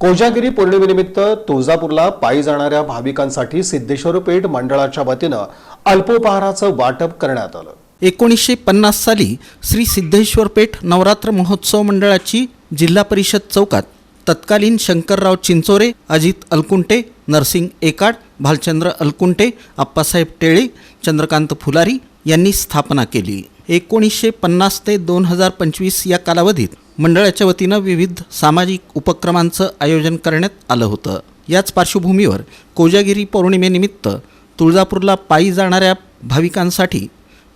कोजागिरी पौर्णिमेनिमित्त तुळजापूरला पायी जाणाऱ्या भाविकांसाठी सिद्धेश्वर पेठ मंडळाच्या वतीनं अल्पोपहाराचं वाटप करण्यात आलं. एकोणीसशे पन्नास साली श्री सिद्धेश्वर पेठ नवरात्र महोत्सव मंडळाची जिल्हा परिषद चौकात तत्कालीन शंकरराव चिंचोरे अजित अलकुंटे नरसिंग एकाड भालचंद्र अलकुंटे आप्पासाहेब टेळे चंद्रकांत फुलारी यांनी स्थापना केली. एकोणीसशे पन्नास ते दोन हजार पंचवीस या कालावधीत मंडळाच्या वतीनं विविध सामाजिक उपक्रमांचं आयोजन करण्यात आलं होतं. याच पार्श्वभूमीवर कोजागिरी पौर्णिमेनिमित्त तुळजापूरला पायी जाणाऱ्या भाविकांसाठी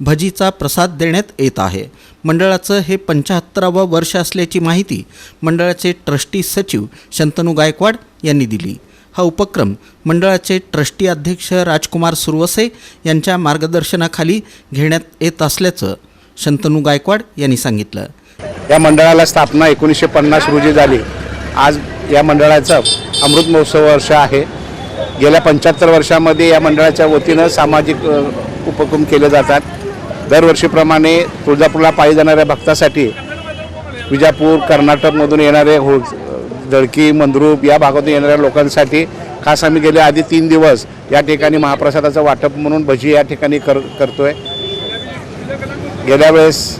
भजीचा प्रसाद देण्यात येत आहे. मंडळाचं हे पंच्याहत्तरावं वर्ष असल्याची माहिती मंडळाचे ट्रस्टी सचिव शंतनू गायकवाड यांनी दिली. हा उपक्रम मंडळाचे ट्रस्टी अध्यक्ष राजकुमार सुरवसे यांच्या मार्गदर्शनाखाली घेण्यात येत असल्याचं शंतनू गायकवाड यांनी सांगितलं. या मंडळाला स्थापना एकोणीसशे पन्नास रोजी झाली. आज या मंडळाचं अमृत महोत्सव वर्ष आहे. गेल्या पंच्याहत्तर वर्षामध्ये या मंडळाच्या वतीनं सामाजिक उपक्रम केले जातात. दरवर्षीप्रमाणे तुळजापूरला पायी जाणाऱ्या भक्तासाठी विजापूर कर्नाटकमधून येणारे हो दळकी मंद्रूप या भागातून येणाऱ्या लोकांसाठी खास आम्ही गेले आधी तीन दिवस या ठिकाणी महाप्रसादाचं वाटप म्हणून भजी या ठिकाणी कर करतोय. गेल्या वेळेस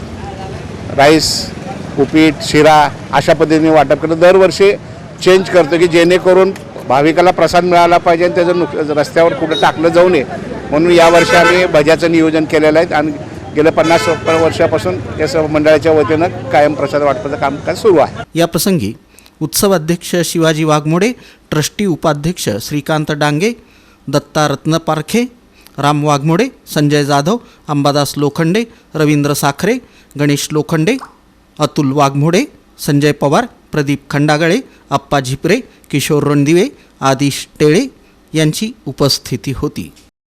राईस उपीट शिरा अशा पद्धतीने वाटप करतो. दरवर्षी चेंज करतो की जेणेकरून भाविकाला प्रसाद मिळाला पाहिजे आणि त्याचं नुक रस्त्यावर कुठं टाकलं जाऊ नये. म्हणून यावर्षी आम्ही भज्याचं नियोजन केलेलं आहे आणि गेल्या पन्नास वर्षापासून या सर्व मंडळाच्या वतीनं कायम प्रसाद वाटपाचं कामकाज सुरू आहे. या प्रसंगी उत्सवाध्यक्ष शिवाजी वाघमोडे ट्रस्टी उपाध्यक्ष श्रीकांत डांगे दत्ता रत्नपारखे राम वाघमोडे संजय जाधव अंबादास लोखंडे रवींद्र साखरे गणेश लोखंडे अतुल वाघमोडे संजय पवार प्रदीप खंडागळे आप्पा झिपरे किशोर रणदिवे आदिश टेळे यांची उपस्थिती होती.